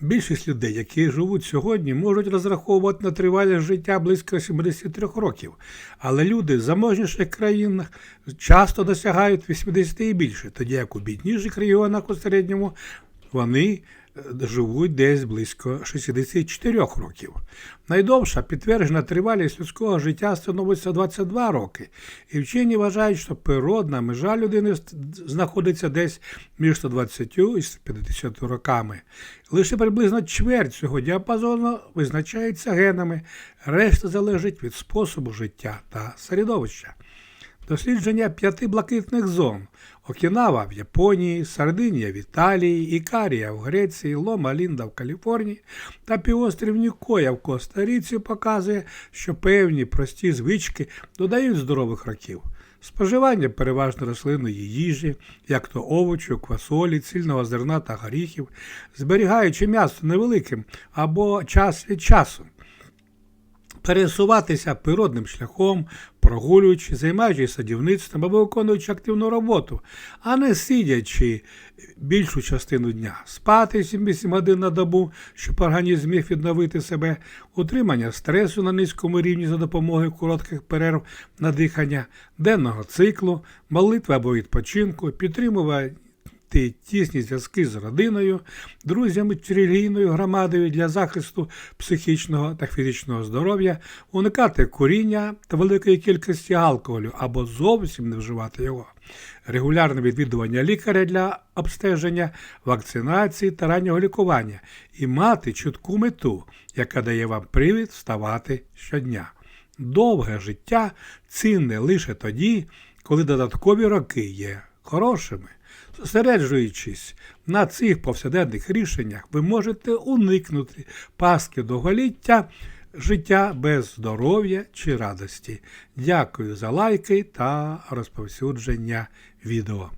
Більшість людей, які живуть сьогодні, можуть розраховувати на тривалість життя близько 73 років. Але люди в заможніших країнах часто досягають 80 і більше, тоді як у бідніших регіонах у середньому вони е, живуть десь близько 64 років. Найдовша підтверджена тривалість людського життя становиться 22 роки, і вчені вважають, що природна межа людини знаходиться десь між 120 і 150 роками. Лише приблизно чверть цього діапазону визначається генами, решта залежить від способу життя та середовища. Дослідження п'яти блакитних зон Окінава в Японії, Сардинія в Італії, Ікарія в Греції, Лома Лінда в Каліфорнії та півострів Нікоя в Коста-Ріці показує, що певні прості звички додають здорових років. Споживання переважно рослинної їжі, як то овочу, квасолі, цільного зерна та горіхів, зберігаючи м'ясо невеликим або час від часу пересуватися природним шляхом, прогулюючи, займаючись садівництвом або виконуючи активну роботу, а не сидячи більшу частину дня, спати 7-8 годин на добу, щоб організм міг відновити себе, утримання стресу на низькому рівні за допомогою коротких перерв на дихання, денного циклу, молитви або відпочинку, підтримувати ти тісні зв'язки з родиною, друзями чи релігійною громадою для захисту психічного та фізичного здоров'я, уникати куріння та великої кількості алкоголю або зовсім не вживати його, регулярне відвідування лікаря для обстеження, вакцинації та раннього лікування і мати чітку мету, яка дає вам привід вставати щодня. Довге життя цінне лише тоді, коли додаткові роки є хорошими. Зосереджуючись на цих повсякденних рішеннях, ви можете уникнути паски довголіття, життя без здоров'я чи радості. Дякую за лайки та розповсюдження відео.